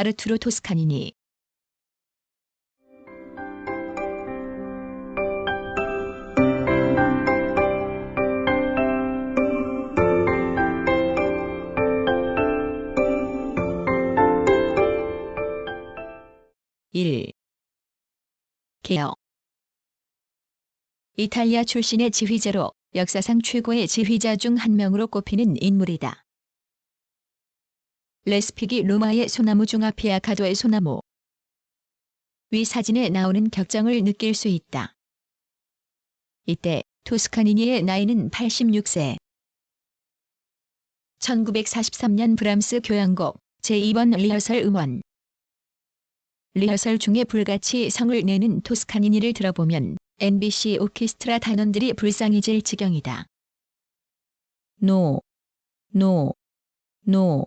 아르투로 토스카니니. 일 개혁 이탈리아 출신의 지휘자로 역사상 최고의 지휘자 중 한 명으로 꼽히는 인물이다. 레스픽이 로마의 소나무 중 아피아 카도의 소나무. 위 사진에 나오는 격정을 느낄 수 있다. 이때 토스카니니의 나이는 86세. 1943년 브람스 교향곡 제2번 리허설 음원. 리허설 중에 불같이 성을 내는 토스카니니를 들어보면 MBC 오케스트라 단원들이 불쌍해질 지경이다. 노, 노, 노.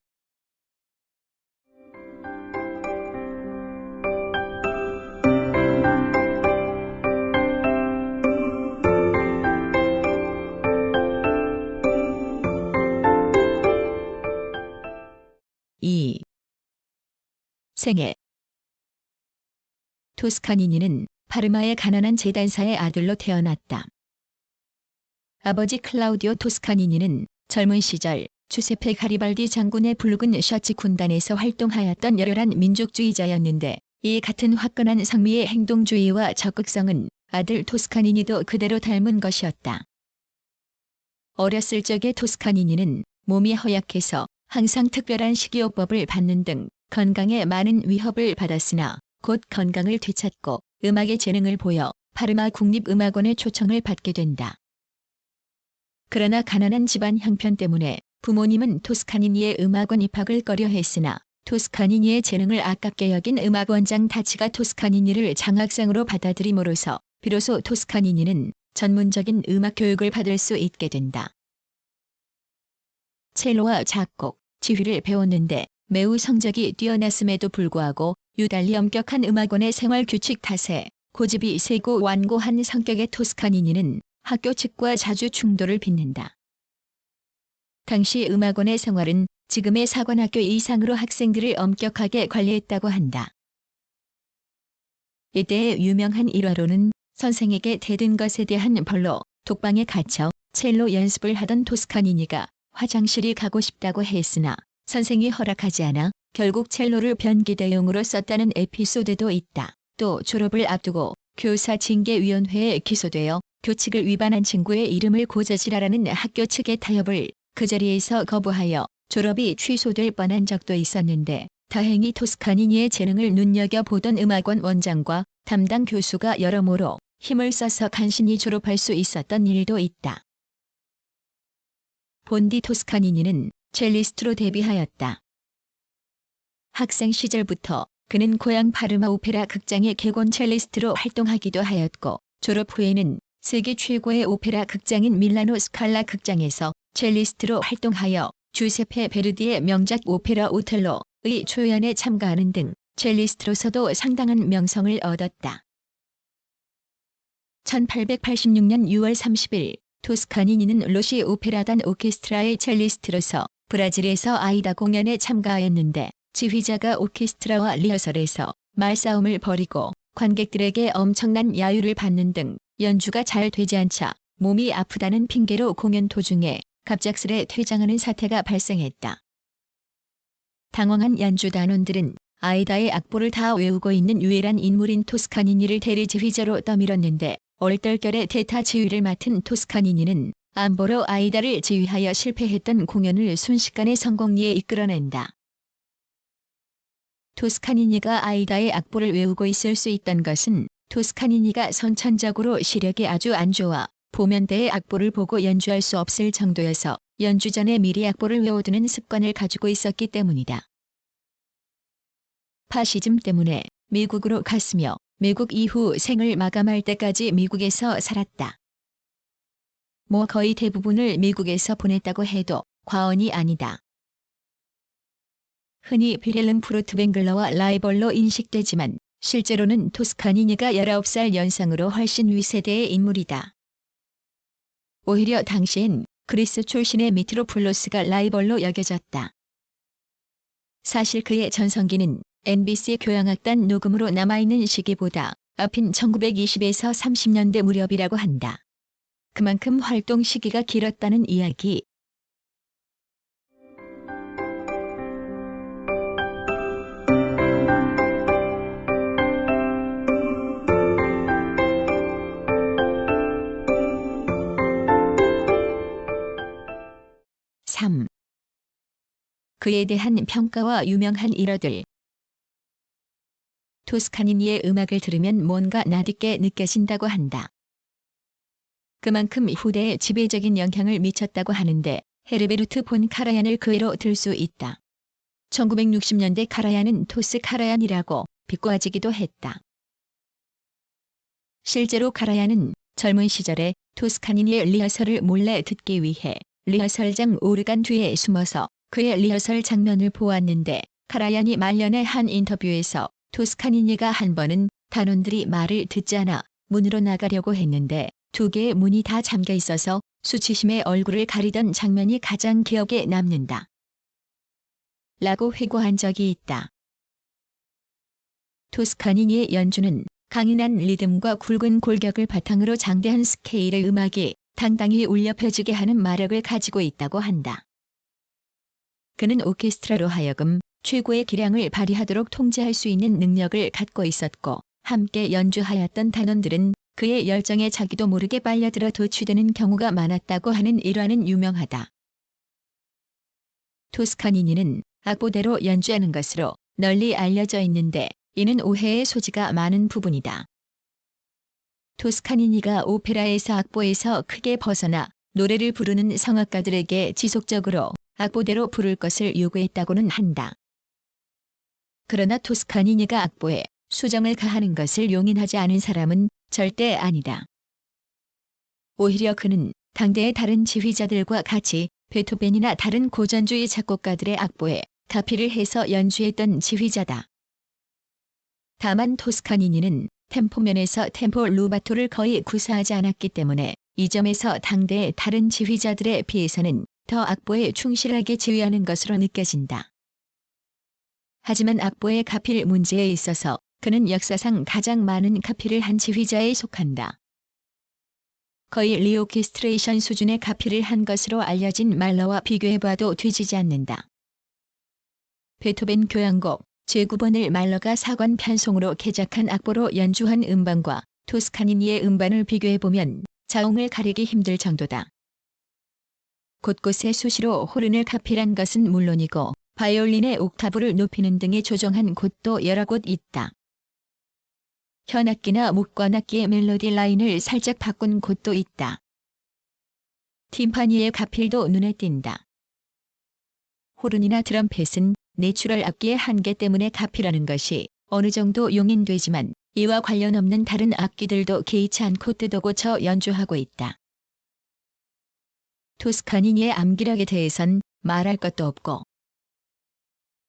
생애 토스카니니는 파르마의 가난한 재단사의 아들로 태어났다. 아버지 클라우디오 토스카니니는 젊은 시절 주세페 가리발디 장군의 붉은 셔츠 군단에서 활동하였던 열혈한 민족주의자였는데 이 같은 화끈한 성미의 행동주의와 적극성은 아들 토스카니니도 그대로 닮은 것이었다. 어렸을 적의 토스카니니는 몸이 허약해서 항상 특별한 식이요법을 받는 등 건강에 많은 위협을 받았으나 곧 건강을 되찾고 음악의 재능을 보여 파르마 국립음악원의 초청을 받게 된다. 그러나 가난한 집안 형편 때문에 부모님은 토스카니니의 음악원 입학을 꺼려했으나 토스카니니의 재능을 아깝게 여긴 음악원장 다치가 토스카니니를 장학생으로 받아들임으로써 비로소 토스카니니는 전문적인 음악 교육을 받을 수 있게 된다. 첼로와 작곡, 지휘를 배웠는데 매우 성적이 뛰어났음에도 불구하고 유달리 엄격한 음악원의 생활 규칙 탓에 고집이 세고 완고한 성격의 토스카니니는 학교 측과 자주 충돌을 빚는다. 당시 음악원의 생활은 지금의 사관학교 이상으로 학생들을 엄격하게 관리했다고 한다. 이때의 유명한 일화로는 선생에게 대든 것에 대한 벌로 독방에 갇혀 첼로 연습을 하던 토스카니니가 화장실이 가고 싶다고 했으나 선생이 허락하지 않아 결국 첼로를 변기 대용으로 썼다는 에피소드도 있다. 또 졸업을 앞두고 교사 징계위원회에 기소되어 교칙을 위반한 친구의 이름을 고저지라라는 학교 측의 타협을 그 자리에서 거부하여 졸업이 취소될 뻔한 적도 있었는데 다행히 토스카니니의 재능을 눈여겨보던 음악원 원장과 담당 교수가 여러모로 힘을 써서 간신히 졸업할 수 있었던 일도 있다. 본디 토스카니니는 첼리스트로 데뷔하였다. 학생 시절부터 그는 고향 파르마 오페라 극장의 객원 첼리스트로 활동하기도 하였고 졸업 후에는 세계 최고의 오페라 극장인 밀라노 스칼라 극장에서 첼리스트로 활동하여 주세페 베르디의 명작 오페라 오텔로의 초연에 참가하는 등 첼리스트로서도 상당한 명성을 얻었다. 1886년 6월 30일 토스카니니는 로시 오페라단 오케스트라의 첼리스트로서 브라질에서 아이다 공연에 참가하였는데 지휘자가 오케스트라와 리허설에서 말싸움을 벌이고 관객들에게 엄청난 야유를 받는 등 연주가 잘 되지 않자 몸이 아프다는 핑계로 공연 도중에 갑작스레 퇴장하는 사태가 발생했다. 당황한 연주 단원들은 아이다의 악보를 다 외우고 있는 유일한 인물인 토스카니니를 대리 지휘자로 떠밀었는데 얼떨결에 대타 지휘를 맡은 토스카니니는 안보로 아이다를 지휘하여 실패했던 공연을 순식간에 성공리에 이끌어낸다. 토스카니니가 아이다의 악보를 외우고 있을 수 있던 것은 토스카니니가 선천적으로 시력이 아주 안 좋아 보면대의 악보를 보고 연주할 수 없을 정도여서 연주 전에 미리 악보를 외워두는 습관을 가지고 있었기 때문이다. 파시즘 때문에 미국으로 갔으며 미국 이후 생을 마감할 때까지 미국에서 살았다. 뭐 거의 대부분을 미국에서 보냈다고 해도 과언이 아니다. 흔히 비렐름 프로트뱅글러와 라이벌로 인식되지만 실제로는 토스카니니가 19살 연상으로 훨씬 위세대의 인물이다. 오히려 당시엔 그리스 출신의 미트로플로스가 라이벌로 여겨졌다. 사실 그의 전성기는 NBC 교향악단 녹음으로 남아있는 시기보다 앞인 1920에서 30년대 무렵이라고 한다. 그만큼 활동 시기가 길었다는 이야기. (3) 그에 대한 평가와 유명한 일화들 토스카니니의 음악을 들으면 뭔가 낯익게 느껴진다고 한다. 그만큼 후대에 지배적인 영향을 미쳤다고 하는데 헤르베르트 본 카라얀을 그 예로 들 수 있다. 1960년대 카라얀은 토스 카라얀이라고 비꼬아지기도 했다. 실제로 카라얀은 젊은 시절에 토스카니니의 리허설을 몰래 듣기 위해 리허설장 오르간 뒤에 숨어서 그의 리허설 장면을 보았는데 카라얀이 말년에 한 인터뷰에서 토스카니니가 한 번은 단원들이 말을 듣지 않아 문으로 나가려고 했는데 두 개의 문이 다 잠겨 있어서 수치심에 얼굴을 가리던 장면이 가장 기억에 남는다. 라고 회고한 적이 있다. 토스카니니의 연주는 강인한 리듬과 굵은 골격을 바탕으로 장대한 스케일의 음악이 당당히 울려 펴지게 하는 마력을 가지고 있다고 한다. 그는 오케스트라로 하여금 최고의 기량을 발휘하도록 통제할 수 있는 능력을 갖고 있었고 함께 연주하였던 단원들은 그의 열정에 자기도 모르게 빨려들어 도취되는 경우가 많았다고 하는 일화는 유명하다. 토스카니니는 악보대로 연주하는 것으로 널리 알려져 있는데 이는 오해의 소지가 많은 부분이다. 토스카니니가 오페라에서 악보에서 크게 벗어나 노래를 부르는 성악가들에게 지속적으로 악보대로 부를 것을 요구했다고는 한다. 그러나 토스카니니가 악보에 수정을 가하는 것을 용인하지 않은 사람은 절대 아니다. 오히려 그는 당대의 다른 지휘자들과 같이 베토벤이나 다른 고전주의 작곡가들의 악보에 가피를 해서 연주했던 지휘자다. 다만 토스카니니는 템포면에서 템포 루바토를 거의 구사하지 않았기 때문에 이 점에서 당대의 다른 지휘자들에 비해서는 더 악보에 충실하게 지휘하는 것으로 느껴진다. 하지만 악보의 가필 문제에 있어서 그는 역사상 가장 많은 가필을 한 지휘자에 속한다. 거의 리오케스트레이션 수준의 가필을 한 것으로 알려진 말러와 비교해봐도 뒤지지 않는다. 베토벤 교향곡 제9번을 말러가 사관 편송으로 개작한 악보로 연주한 음반과 토스카니니의 음반을 비교해보면 자웅을 가리기 힘들 정도다. 곳곳에 수시로 호른을 가필한 것은 물론이고 바이올린의 옥타브를 높이는 등의 조정한 곳도 여러 곳 있다. 현악기나 목관악기의 멜로디 라인을 살짝 바꾼 곳도 있다. 팀파니의 가필도 눈에 띈다. 호른이나 트럼펫은 내추럴 악기의 한계 때문에 가필하는 것이 어느 정도 용인되지만 이와 관련 없는 다른 악기들도 개의치 않고 뜯어고쳐 연주하고 있다. 토스카니니의 암기력에 대해선 말할 것도 없고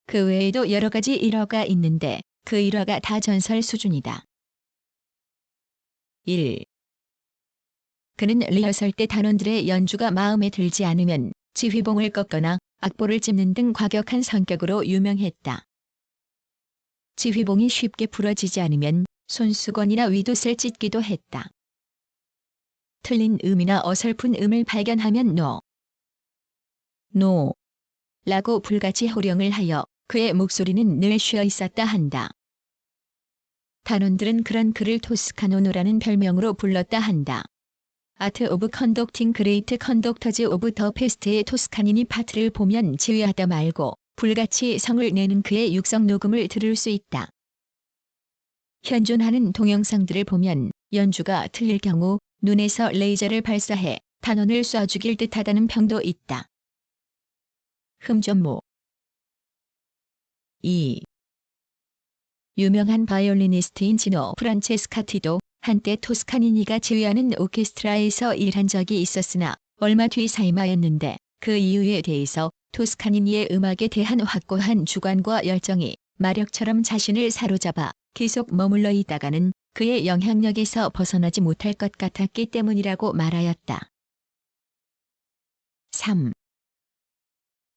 그 외에도 여러 가지 일화가 있는데 그 일화가 다 전설 수준이다. 1. 그는 리허설 때 단원들의 연주가 마음에 들지 않으면 지휘봉을 꺾거나 악보를 찝는 등 과격한 성격으로 유명했다. 지휘봉이 쉽게 부러지지 않으면 손수건이나 위도슬 찢기도 했다. 틀린 음이나 어설픈 음을 발견하면 노, 노 라고 불같이 호령을 하여 그의 목소리는 늘 쉬어 있었다 한다. 단원들은 그런 그를 토스카노노라는 별명으로 불렀다 한다. 아트 오브 컨덕팅 그레이트 컨덕터즈 오브 더 페스트의 토스카니니 파트를 보면 지휘하다 말고 불같이 성을 내는 그의 육성 녹음을 들을 수 있다. 현존하는 동영상들을 보면 연주가 틀릴 경우 눈에서 레이저를 발사해 단원을 쏴 죽일 듯하다는 평도 있다. 흠전모 2. 유명한 바이올리니스트인 지노 프란체스카티도 한때 토스카니니가 지휘하는 오케스트라에서 일한 적이 있었으나 얼마 뒤 사임하였는데 그 이유에 대해서 토스카니니의 음악에 대한 확고한 주관과 열정이 마력처럼 자신을 사로잡아 계속 머물러 있다가는 그의 영향력에서 벗어나지 못할 것 같았기 때문이라고 말하였다. 3.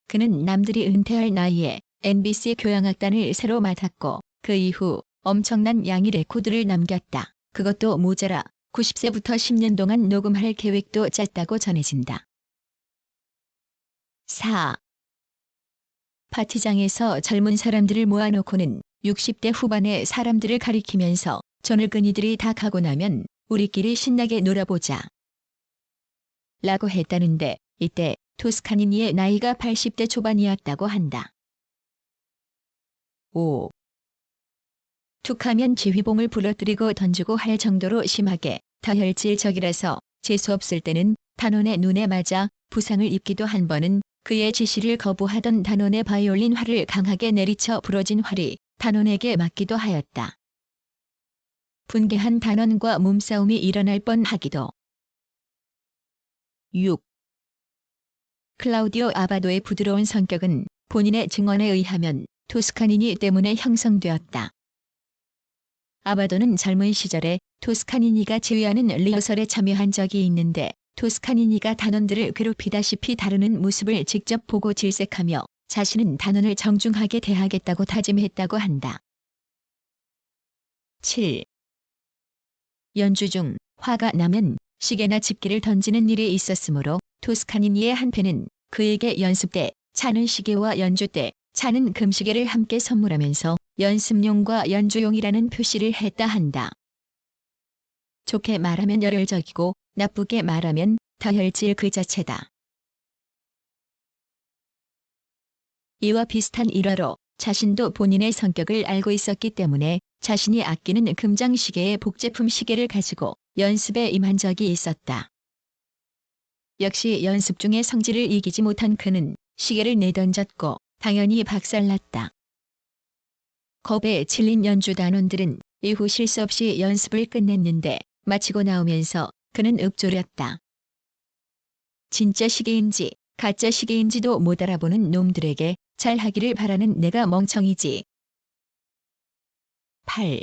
그는 남들이 은퇴할 나이에 NBC 교향악단을 새로 맡았고 그 이후 엄청난 양의 레코드를 남겼다. 그것도 모자라 90세부터 10년 동안 녹음할 계획도 짰다고 전해진다. 4. 파티장에서 젊은 사람들을 모아놓고는 60대 후반의 사람들을 가리키면서 저 늙은이들이 다 가고 나면 우리끼리 신나게 놀아보자. 라고 했다는데 이때 토스카니니의 나이가 80대 초반이었다고 한다. 5. 툭하면 지휘봉을 부러뜨리고 던지고 할 정도로 심하게 다혈질적이라서 재수없을 때는 단원의 눈에 맞아 부상을 입기도 한 번은 그의 지시를 거부하던 단원의 바이올린 활을 강하게 내리쳐 부러진 활이 단원에게 맞기도 하였다. 분개한 단원과 몸싸움이 일어날 뻔하기도. 6. 클라우디오 아바도의 부드러운 성격은 본인의 증언에 의하면 토스카니니 때문에 형성되었다. 아바도는 젊은 시절에 토스카니니가 지휘하는 리허설에 참여한 적이 있는데 토스카니니가 단원들을 괴롭히다시피 다루는 모습을 직접 보고 질색하며 자신은 단원을 정중하게 대하겠다고 다짐했다고 한다. 7. 연주 중 화가 나면 시계나 집기를 던지는 일이 있었으므로 토스카니니의 한패는 그에게 연습 때 차는 시계와 연주 때 차는 금시계를 함께 선물하면서 연습용과 연주용이라는 표시를 했다 한다. 좋게 말하면 열혈적이고 나쁘게 말하면 다혈질 그 자체다. 이와 비슷한 일화로 자신도 본인의 성격을 알고 있었기 때문에 자신이 아끼는 금장시계의 복제품 시계를 가지고 연습에 임한 적이 있었다. 역시 연습 중에 성질을 이기지 못한 그는 시계를 내던졌고 당연히 박살났다. 겁에 질린 연주 단원들은 이후 실수 없이 연습을 끝냈는데 마치고 나오면서 그는 읊조렸다. 진짜 시계인지 가짜 시계인지도 못 알아보는 놈들에게 잘하기를 바라는 내가 멍청이지. 8.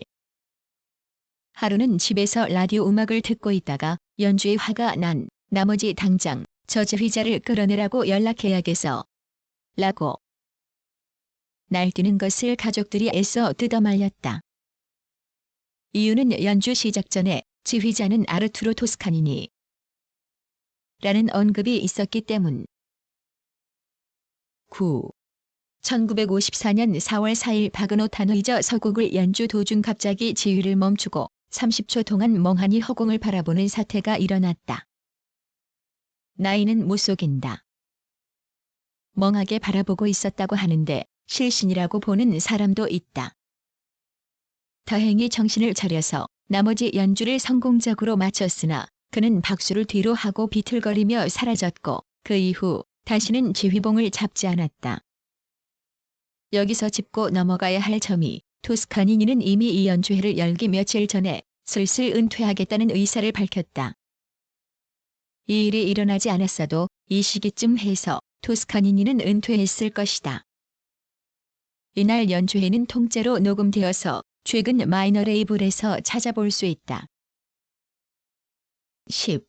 하루는 집에서 라디오 음악을 듣고 있다가 연주에 화가 난 나머지 당장 저 지휘자를 끌어내라고 연락해야겠어. 라고 날뛰는 것을 가족들이 애써 뜯어말렸다. 이유는 연주 시작 전에 지휘자는 아르투로 토스카니니 라는 언급이 있었기 때문. 9. 1954년 4월 4일 바그노 타노이저 서곡을 연주 도중 갑자기 지휘를 멈추고 30초 동안 멍하니 허공을 바라보는 사태가 일어났다. 나이는 못 속인다. 멍하게 바라보고 있었다고 하는데 실신이라고 보는 사람도 있다. 다행히 정신을 차려서 나머지 연주를 성공적으로 마쳤으나 그는 박수를 뒤로 하고 비틀거리며 사라졌고 그 이후 다시는 지휘봉을 잡지 않았다. 여기서 짚고 넘어가야 할 점이 토스카니니는 이미 이 연주회를 열기 며칠 전에 슬슬 은퇴하겠다는 의사를 밝혔다. 이 일이 일어나지 않았어도 이 시기쯤 해서 토스카니니는 은퇴했을 것이다. 이날 연주회는 통째로 녹음되어서 최근 마이너 레이블에서 찾아볼 수 있다. 10.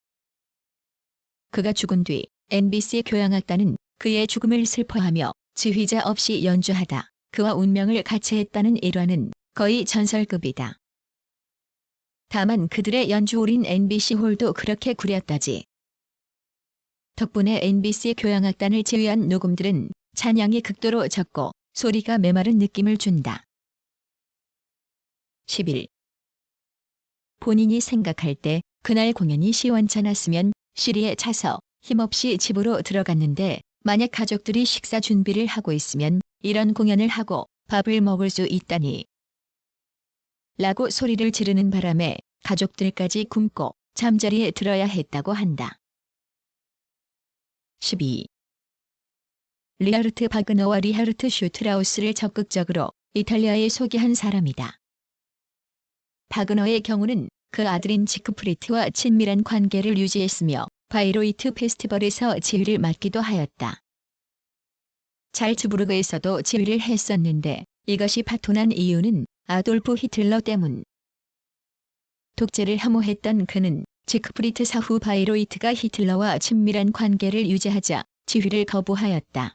그가 죽은 뒤 NBC 교향악단은 그의 죽음을 슬퍼하며 지휘자 없이 연주하다 그와 운명을 같이 했다는 일화는 거의 전설급이다. 다만 그들의 연주 올인 NBC 홀도 그렇게 구렸다지. 덕분에 NBC 교향악단을 지휘한 녹음들은 찬양이 극도로 적고 소리가 메마른 느낌을 준다. 11. 본인이 생각할 때 그날 공연이 시원찮았으면 시리에 차서 힘없이 집으로 들어갔는데 만약 가족들이 식사 준비를 하고 있으면 이런 공연을 하고 밥을 먹을 수 있다니. 라고 소리를 지르는 바람에 가족들까지 굶고 잠자리에 들어야 했다고 한다. 12. 리하르트 바그너와 리하르트 슈트라우스를 적극적으로 이탈리아에 소개한 사람이다. 바그너의 경우는 그 아들인 지크프리트와 친밀한 관계를 유지했으며 바이로이트 페스티벌에서 지휘를 맡기도 하였다. 잘츠부르크에서도 지휘를 했었는데 이것이 파토난 이유는 아돌프 히틀러 때문. 독재를 혐오했던 그는 지크프리트 사후 바이로이트가 히틀러와 친밀한 관계를 유지하자 지휘를 거부하였다.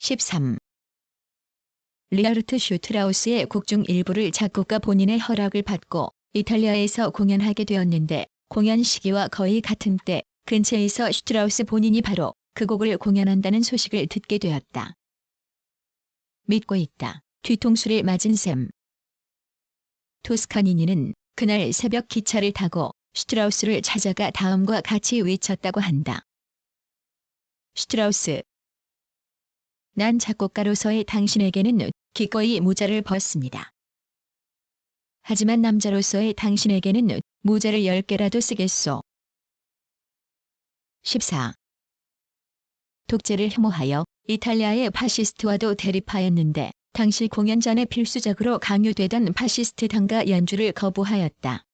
13. 리하르트 슈트라우스의 곡 중 일부를 작곡가 본인의 허락을 받고 이탈리아에서 공연하게 되었는데 공연 시기와 거의 같은 때 근처에서 슈트라우스 본인이 바로 그 곡을 공연한다는 소식을 듣게 되었다. 믿고 있다. 뒤통수를 맞은 셈. 토스카니니는 그날 새벽 기차를 타고 슈트라우스를 찾아가 다음과 같이 외쳤다고 한다. 슈트라우스. 난 작곡가로서의 당신에게는 기꺼이 모자를 벗습니다. 하지만 남자로서의 당신에게는 모자를 10개라도 쓰겠소. 14. 독재를 혐오하여 이탈리아의 파시스트와도 대립하였는데 당시 공연 전에 필수적으로 강요되던 파시스트 당가 연주를 거부하였다.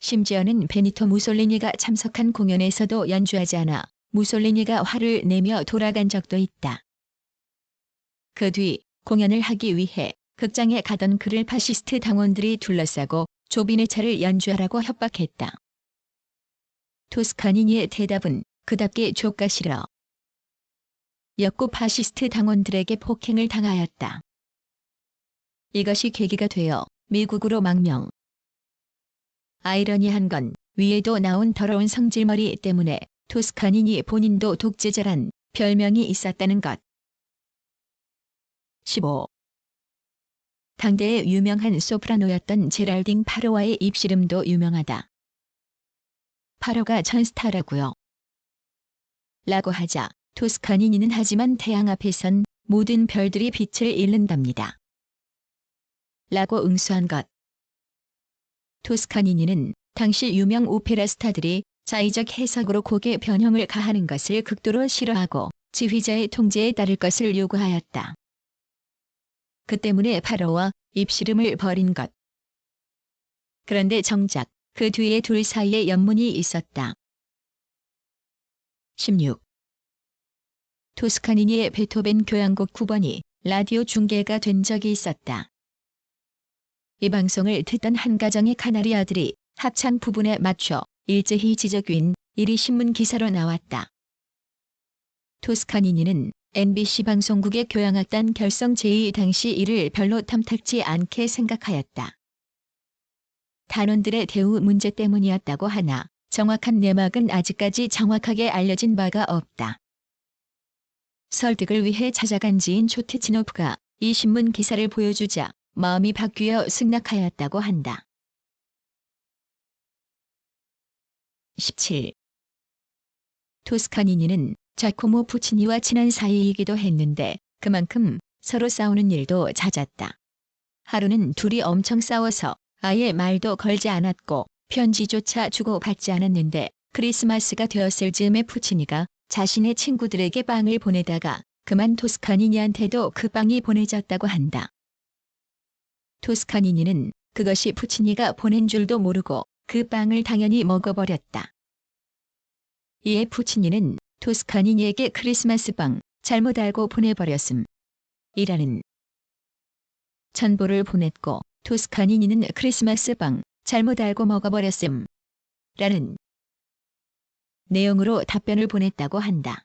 심지어는 베니토 무솔리니가 참석한 공연에서도 연주하지 않아 무솔리니가 화를 내며 돌아간 적도 있다. 그 뒤 공연을 하기 위해 극장에 가던 그를 파시스트 당원들이 둘러싸고 조빈의 차를 연주하라고 협박했다. 토스카니니의 대답은 그답게 족가시러 였고 파시스트 당원들에게 폭행을 당하였다. 이것이 계기가 되어 미국으로 망명. 아이러니한 건 위에도 나온 더러운 성질머리 때문에 토스카니니 본인도 독재자란 별명이 있었다는 것. 15. 당대의 유명한 소프라노였던 제랄딩 파로와의 입씨름도 유명하다. 파로가 전스타라고요. 라고 하자 토스카니니는 하지만 태양 앞에선 모든 별들이 빛을 잃는답니다. 라고 응수한 것. 토스카니니는 당시 유명 오페라 스타들이 자의적 해석으로 곡의 변형을 가하는 것을 극도로 싫어하고 지휘자의 통제에 따를 것을 요구하였다. 그 때문에 파로와 입씨름을 벌인 것. 그런데 정작 그 뒤에 둘 사이에 연문이 있었다. 16. 토스카니니의 베토벤 교향곡 9번이 라디오 중계가 된 적이 있었다. 이 방송을 듣던 한 가정의 카나리 아들이 합창 부분에 맞춰 일제히 지적윈 일이 신문 기사로 나왔다. 토스카니니는 MBC 방송국의 교향악단 결성 제2 당시 이를 별로 탐탁지 않게 생각하였다. 단원들의 대우 문제 때문이었다고 하나 정확한 내막은 아직까지 정확하게 알려진 바가 없다. 설득을 위해 찾아간 지인 초티치노프가 이 신문 기사를 보여주자 마음이 바뀌어 승낙하였다고 한다. 17. 토스카니니는 자코모 푸치니와 친한 사이이기도 했는데 그만큼 서로 싸우는 일도 잦았다. 하루는 둘이 엄청 싸워서 아예 말도 걸지 않았고 편지조차 주고받지 않았는데 크리스마스가 되었을 즈음에 푸치니가 자신의 친구들에게 빵을 보내다가 그만 토스카니니한테도 그 빵이 보내졌다고 한다. 토스카니니는 그것이 푸치니가 보낸 줄도 모르고 그 빵을 당연히 먹어버렸다. 이에 푸치니는 토스카니니에게 크리스마스 빵 잘못 알고 보내버렸음. 이라는 전보를 보냈고 토스카니니는 크리스마스 빵 잘못 알고 먹어버렸음. 라는 내용으로 답변을 보냈다고 한다.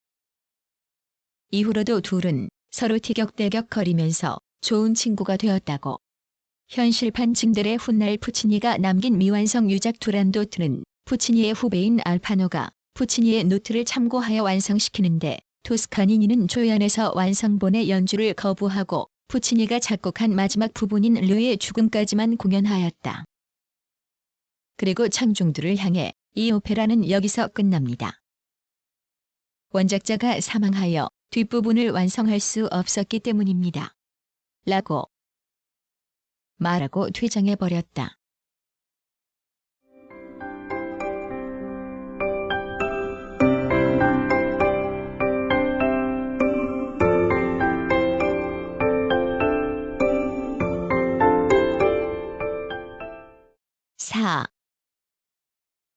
이후로도 둘은 서로 티격태격 거리면서 좋은 친구가 되었다고. 현실판 증들의 훗날 푸치니가 남긴 미완성 유작 두란도트는 푸치니의 후배인 알파노가 푸치니의 노트를 참고하여 완성시키는데 토스카니니는 조연에서 완성본의 연주를 거부하고 푸치니가 작곡한 마지막 부분인 르의 죽음까지만 공연하였다. 그리고 창중들을 향해 이 오페라는 여기서 끝납니다. 원작자가 사망하여 뒷부분을 완성할 수 없었기 때문입니다. 라고 말하고 퇴장해버렸다. 사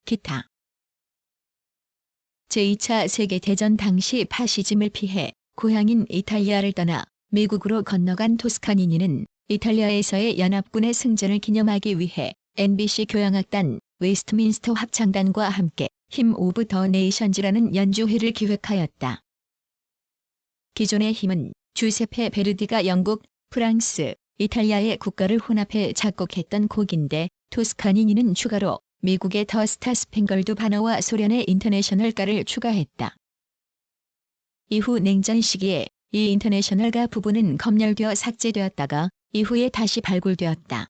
기타 제2차 세계대전 당시 파시즘을 피해 고향인 이탈리아를 떠나 미국으로 건너간 토스카니니는 이탈리아에서의 연합군의 승전을 기념하기 위해 NBC 교향악단 웨스트민스터 합창단과 함께 힘 오브 더 네이션즈라는 연주회를 기획하였다. 기존의 힘은 주세페 베르디가 영국, 프랑스, 이탈리아의 국가를 혼합해 작곡했던 곡인데 토스카니니는 추가로 미국의 더 스타 스팽걸드 바너와 소련의 인터내셔널가를 추가했다. 이후 냉전 시기에 이 인터내셔널가 부분은 검열되어 삭제되었다가 이후에 다시 발굴되었다.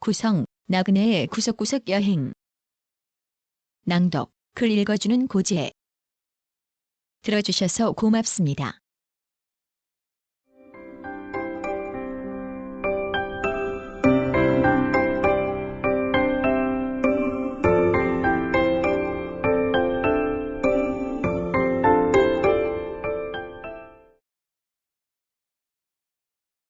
구성 나그네의 구석구석 여행 낭독 글 읽어주는 고지혜 들어주셔서 고맙습니다.